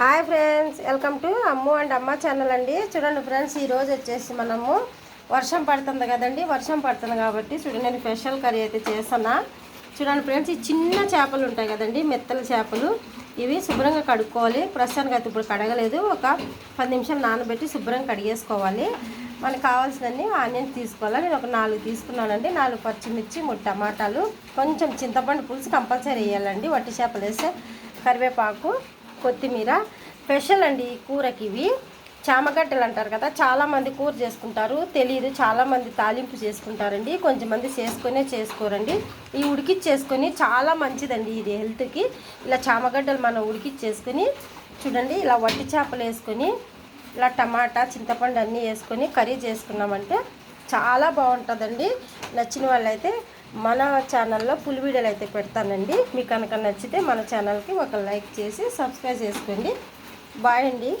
Hi friends welcome to Ammu and Amma channel అండి. చూడండి friends ఈరోజు వచ్చేసి మనము వర్షం పడుతుంది కదండి వర్షం పడుతుంది కాబట్టి చూడండి నేను స్పెషల్ కర్రీ అయితే చేస్తున్నా. చూడండి ఫ్రెండ్స్ ఈ చిన్న చేపలు ఉంటాయి కదండి మెత్తల చేపలు. ఇవి శుభ్రంగా కడుక్కోవాలి. ప్రస్తుతానికి అయితే ఇప్పుడు కడగలేదు. ఒక పది నిమిషాలు నానబెట్టి శుభ్రంగా కడిగేసుకోవాలి. మనకు కావాల్సినన్ని ఆనియన్స్ తీసుకోవాలి. నేను ఒక నాలుగు తీసుకున్నానండి. నాలుగు పచ్చిమిర్చి మూడు టమాటాలు. కొంచెం చింతపండు పులుసు కంపల్సరీ వేయాలండి. వట్టి చేపలు వేస్తే కరివేపాకు కొత్తిమీర స్పెషల్ అండి ఈ కూరకి ఇవి. చామగడ్డలు అంటారు కదా చాలామంది కూర చేసుకుంటారు. తెలియదు చాలామంది తాలింపు చేసుకుంటారండి. కొంచెం మంది చేసుకునే చేసుకోరండి. ఈ ఉడికిచ్చేసుకొని చాలా మంచిదండి ఇది హెల్త్కి. ఇలా చామగడ్డలు మనం ఉడికిచ్చేసుకొని చూడండి ఇలా వట్టి చేపలు వేసుకొని ఇలా టమాటా చింతపండు అన్నీ వేసుకొని కర్రీ చేసుకున్నామంటే చాలా బాగుంటుందండి. నచ్చిన వాళ్ళైతే మన ఛానల్లో పులి వీడియోలు అయితే పెడతానండి. మీకు కనుక నచ్చితే మన ఛానల్కి ఒక లైక్ చేసి సబ్స్క్రైబ్ చేసుకోండి. బాయ్ అండి.